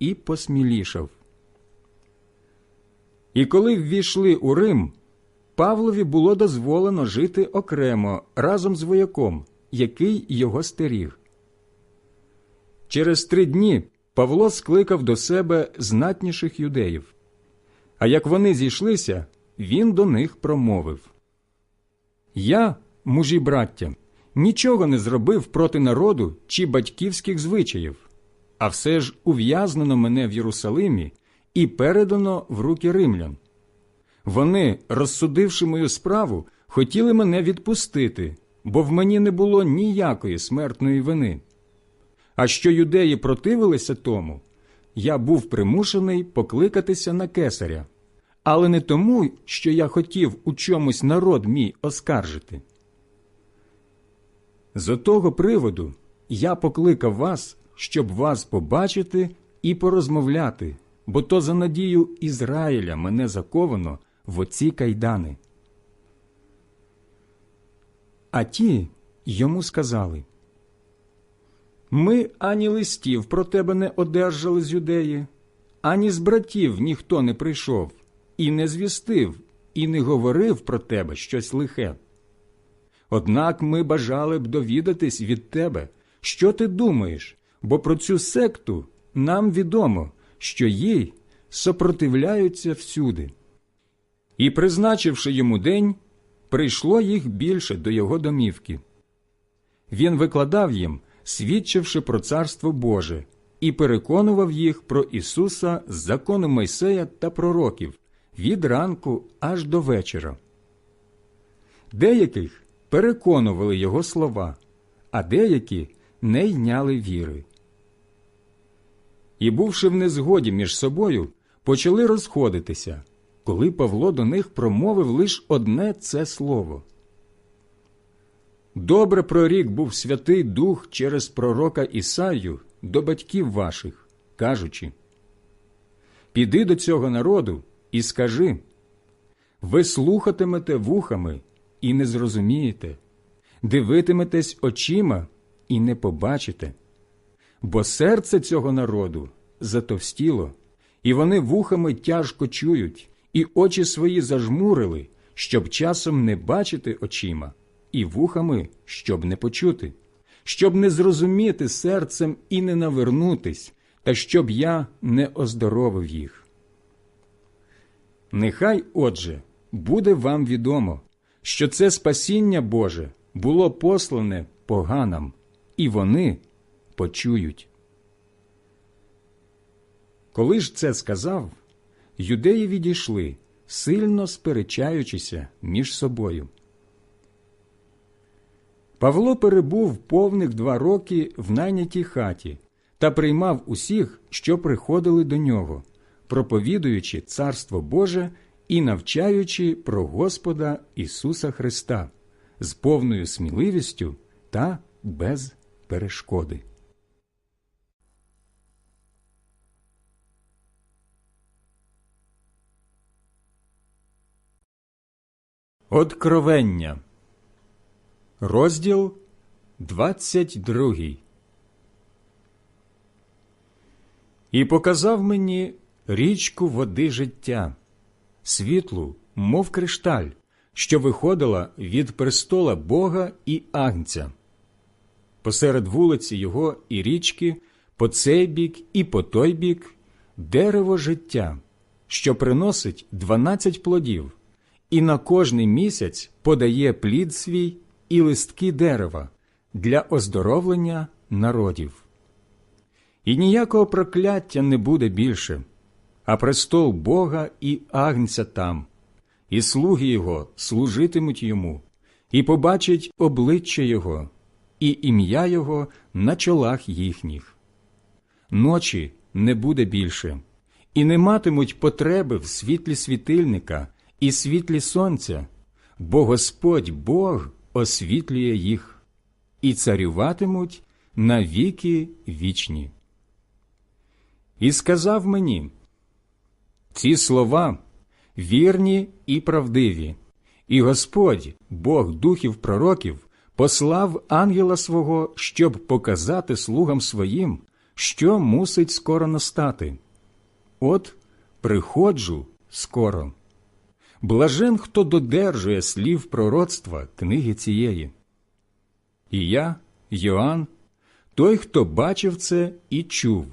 і посмілішав. І коли ввійшли у Рим, Павлові було дозволено жити окремо разом з вояком, який його стеріг. Через три дні Павло скликав до себе знатніших юдеїв. А як вони зійшлися, він до них промовив Я, мужі браття, нічого не зробив проти народу чи батьківських звичаїв, а все ж ув'язнено мене в Єрусалимі і передано в руки римлян. Вони, розсудивши мою справу, хотіли мене відпустити, бо в мені не було ніякої смертної вини. А що юдеї противилися тому, я був примушений покликатися на кесаря, але не тому, що я хотів у чомусь народ мій оскаржити. З отого приводу я покликав вас, щоб вас побачити і порозмовляти, бо то за надію Ізраїля мене заковано в оці кайдани. А ті йому сказали Ми ані листів про тебе не одержали з юдеї, ані з братів ніхто не прийшов, і не звістив, і не говорив про тебе щось лихе. Однак ми бажали б довідатись від тебе, що ти думаєш, бо про цю секту нам відомо, що їй сопротивляються всюди. І, призначивши йому день, прийшло їх більше до його домівки. Він викладав їм, свідчивши про царство Боже, і переконував їх про Ісуса з закону Мойсея та пророків від ранку аж до вечора. Деяких переконували його слова, а деякі не йняли віри. І, бувши в незгоді між собою, почали розходитися, коли Павло до них промовив лише одне це слово. Добре прорік був Святий Дух через пророка Ісаю до батьків ваших, кажучи Піди до цього народу і скажи ви слухатимете вухами і не зрозумієте, дивитиметесь очима і не побачите, бо серце цього народу затовстіло, і вони вухами тяжко чують, і очі свої зажмурили, щоб часом не бачити очима, і вухами, щоб не почути, щоб не зрозуміти серцем і не навернутись, та щоб я не оздоровив їх. Нехай, отже, буде вам відомо, що це спасіння Боже було послане поганам, і вони почують. Коли ж це сказав, юдеї відійшли, сильно сперечаючися між собою. Павло перебув повних два роки в найнятій хаті та приймав усіх, що приходили до нього, проповідуючи Царство Боже і навчаючи про Господа Ісуса Христа з повною сміливістю та без перешкоди. Откровення. Розділ 22 І показав мені річку води життя, світлу, мов кришталь, що виходила від престола Бога і Агнця. Посеред вулиці його і річки, по цей бік і по той бік дерево життя, що приносить дванадцять плодів, і на кожний місяць подає плід свій і листки дерева для оздоровлення народів. І ніякого прокляття не буде більше, а престол Бога і Агнця там, і слуги Його служитимуть йому, і побачать обличчя Його, і ім'я Його на чолах їхніх. Ночі не буде більше, і не матимуть потреби в світлі світильника і світлі сонця, бо Господь Бог освітлює їх, і царюватимуть на віки вічні. І сказав мені, ці слова вірні і правдиві, і Господь, Бог духів пророків, послав ангела свого, щоб показати слугам своїм, що мусить скоро настати. От приходжу скоро. Блажен, хто додержує слів пророцтва книги цієї. І я, Йоанн, той, хто бачив це і чув.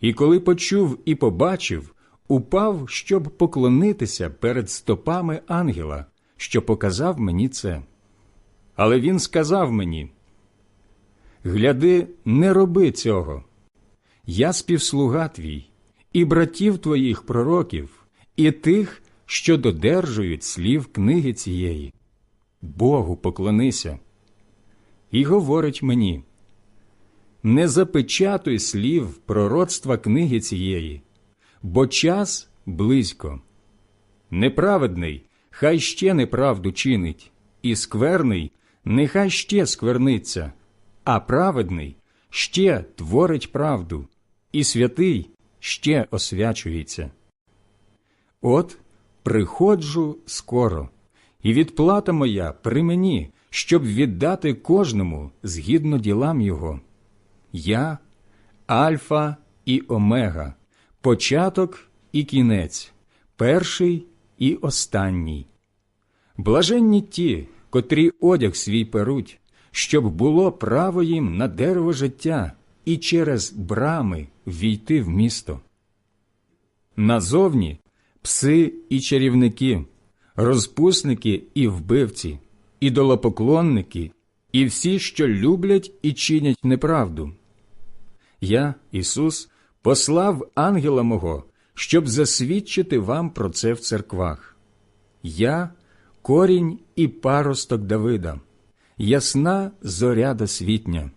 І коли почув і побачив, упав, щоб поклонитися перед стопами ангела, що показав мені це. Але він сказав мені: Гляди, не роби цього. Я співслуга твій, і братів твоїх пророків, і тих, що додержують слів книги цієї. Богу поклонися. І говорить мені не запечатуй слів пророцтва книги цієї, бо час близько. Неправедний хай ще неправду чинить, і скверний нехай ще скверниться, а праведний ще творить правду, і святий ще освячується. От приходжу скоро, і відплата моя при мені, щоб віддати кожному згідно ділам його. Я Альфа і Омега, початок і кінець, перший і останній. Блаженні ті, котрі одяг свій перуть, щоб було право їм на дерево життя і через брами війти в місто. Назовні пси і чарівники, розпусники і вбивці, ідолопоклонники, і всі, що люблять і чинять неправду. Я, Ісус, послав ангела мого, щоб засвідчити вам про це в церквах. Я корінь і паросток Давида, ясна зоря досвітня.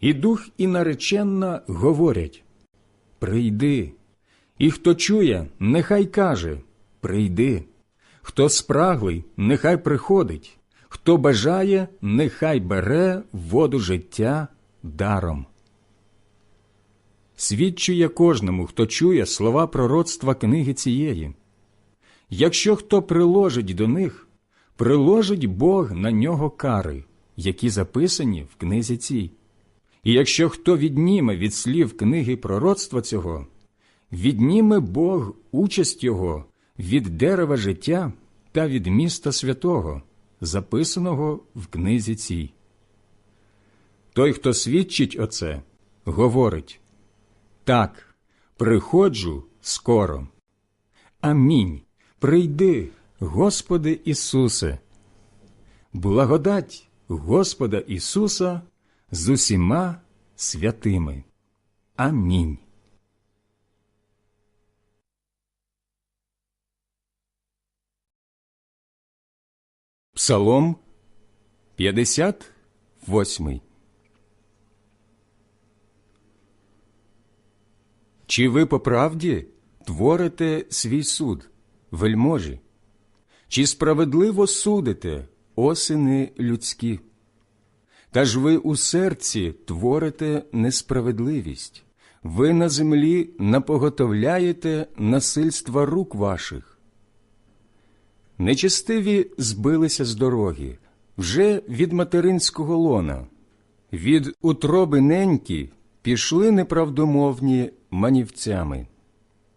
І дух і нареченна говорять Прийди, І хто чує, нехай каже Прийди. Хто спраглий, нехай приходить, хто бажає, нехай бере воду життя даром. Свідчує кожному, хто чує слова пророцтва книги цієї. Якщо хто приложить до них, приложить Бог на нього кари, які записані в книзі цій. І якщо хто відніме від слів книги пророцтва цього, відніме Бог участь його від дерева життя та від міста святого, записаного в книзі цій. Той, хто свідчить оце, говорить так, приходжу скоро. Амінь. Прийди, Господи Ісусе. Благодать Господа Ісуса з усіма святими. Амінь. Псалом 58 Чи ви по правді творите свій суд, вельможі? Чи справедливо судите, осини людські? Та ж ви у серці творите несправедливість, ви на землі напоготовляєте насильства рук ваших. Нечестиві збилися з дороги вже від материнського лона, від утроби неньки пішли неправдомовні манівцями.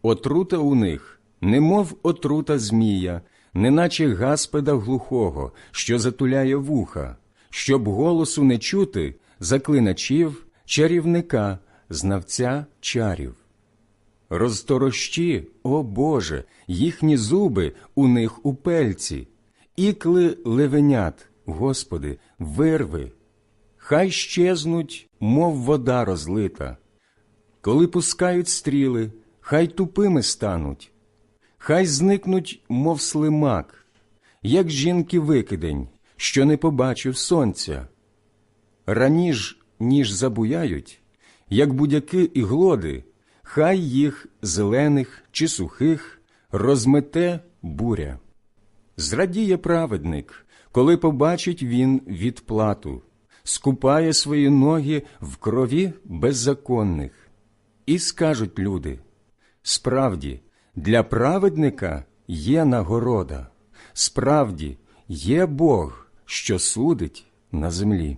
Отрута у них, немов отрута змія, неначе гаспеда глухого, що затуляє вуха, щоб голосу не чути заклиначів, чарівника, знавця чарів. Розторощі, о Боже, їхні зуби у них у пельці, ікли левенят, Господи, вирви, хай щезнуть, мов вода розлита. Коли пускають стріли, хай тупими стануть, хай зникнуть, мов слимак, як жінки викидень, що не побачив сонця. Раніж, ніж забуяють, як будяки і глоди, хай їх зелених чи сухих розмете буря. Зрадіє праведник, коли побачить він відплату, скупає свої ноги в крові беззаконних. І скажуть люди справді, для праведника є нагорода, справді є Бог, що судить на землі.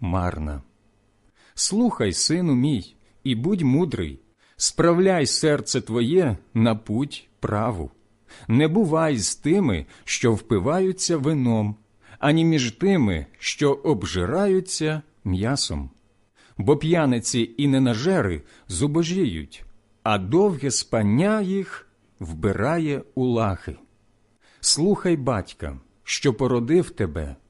марна. Слухай, сину мій, і будь мудрий, справляй серце твоє на путь праву. Не бувай з тими, що впиваються вином, ані між тими, що обжираються м'ясом. Бо п'яниці і ненажери зубожіють, а довге спання їх вбирає у лахи. Слухай батька, що породив тебе,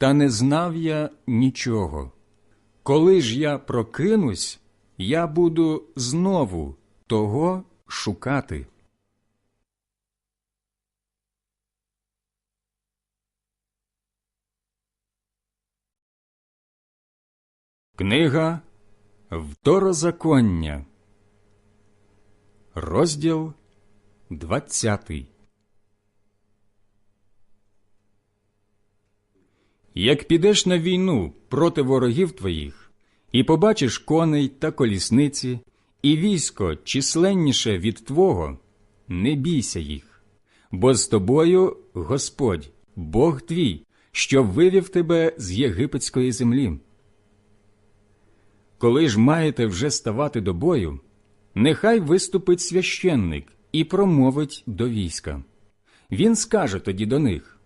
та не знав я нічого. Коли ж я прокинусь, я буду знову того шукати. Книга Второзаконня, розділ двадцятий. Як підеш на війну проти ворогів твоїх, і побачиш коней та колісниці, і військо численніше від Твого, не бійся їх, бо з тобою Господь, Бог твій, що вивів тебе з єгипетської землі. Коли ж маєте вже ставати до бою, нехай виступить священник і промовить до війська. Він скаже тоді до них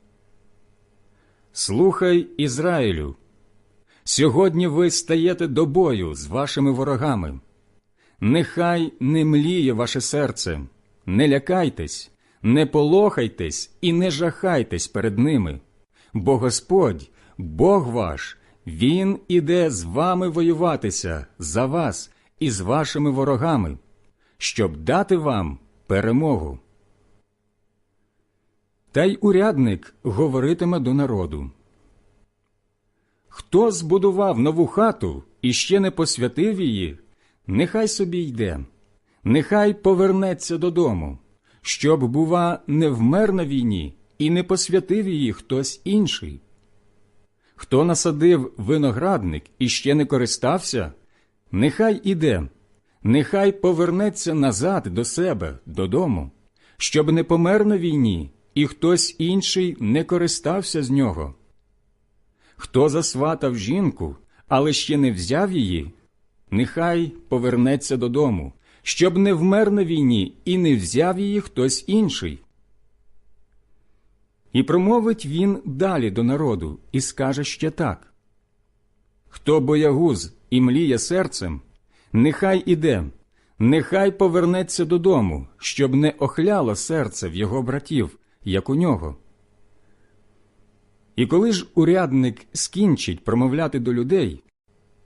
Слухай, Ізраїлю, сьогодні ви стаєте до бою з вашими ворогами. Нехай не мліє ваше серце, не лякайтесь, не полохайтесь і не жахайтесь перед ними, бо Господь, Бог ваш, Він іде з вами воюватися за вас і з вашими ворогами, щоб дати вам перемогу. Та й урядник говоритиме до народу. Хто збудував нову хату і ще не посвятив її, нехай собі йде, нехай повернеться додому, щоб, бува, не вмер на війні і не посвятив її хтось інший. Хто насадив виноградник і ще не користався, нехай іде, нехай повернеться назад до себе, додому, щоб не помер на війні, і хтось інший не користався з нього. Хто засватав жінку, але ще не взяв її, нехай повернеться додому, щоб не вмер на війні і не взяв її хтось інший. І промовить він далі до народу і скаже ще так Хто боягуз і мліє серцем, нехай іде, нехай повернеться додому, щоб не охляло серце в його братів, як у нього. І коли ж урядник скінчить промовляти до людей,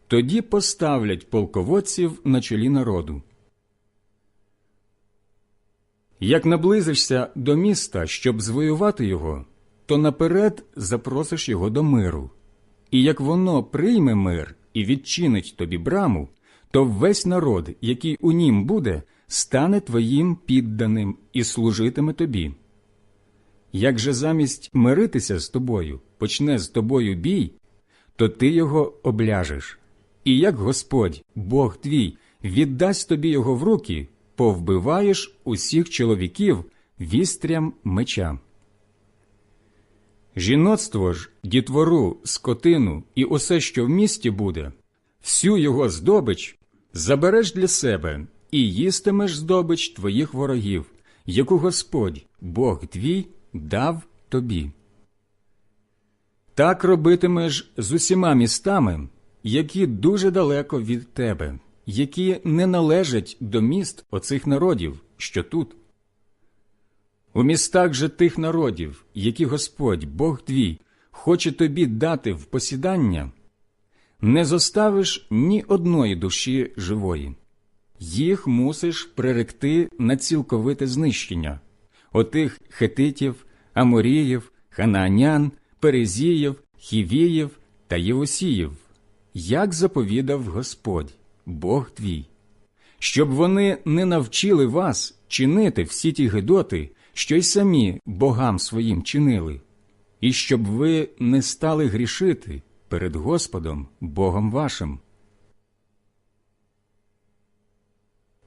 тоді поставлять полководців на чолі народу. Як наблизишся до міста, щоб звоювати його, то наперед запросиш його до миру. І як воно прийме мир і відчинить тобі браму, то весь народ, який у нім буде, стане твоїм підданим і служитиме тобі. Як же замість миритися з тобою почне з тобою бій, то ти його обляжеш. І як Господь, Бог твій, віддасть тобі його в руки, повбиваєш усіх чоловіків вістрям меча. Жіноцтво ж, дітвору, скотину і усе, що в місті буде, всю його здобич забереш для себе і їстимеш здобич твоїх ворогів, яку Господь, Бог твій, дав тобі. Так робитимеш з усіма містами, які дуже далеко від тебе, які не належать до міст оцих народів, що тут. У містах же тих народів, які Господь, Бог твій, хоче тобі дати в посідання, не зоставиш ні одної душі живої. Їх мусиш приректи на цілковите знищення отих хетитів, аморіїв, ханаанян, перезіїв, хівіїв та євусіїв, як заповідав Господь, Бог твій, щоб вони не навчили вас чинити всі ті гидоти, що й самі богам своїм чинили, і щоб ви не стали грішити перед Господом, Богом вашим.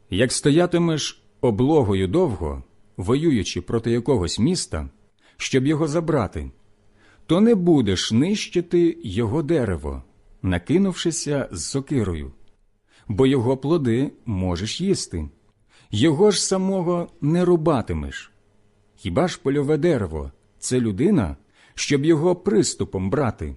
Як стоятимеш облогою довго, воюючи проти якогось міста, щоб його забрати, то не будеш нищити його дерево, накинувшися з сокирою, бо його плоди можеш їсти, його ж самого не рубатимеш. Хіба ж польове дерево це людина, щоб його приступом брати?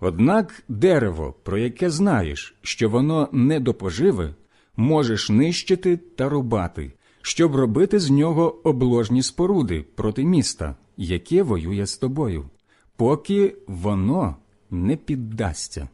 Однак дерево, про яке знаєш, що воно не до поживи, можеш нищити та рубати, щоб робити з нього обложні споруди проти міста, яке воює з тобою, поки воно не піддасться.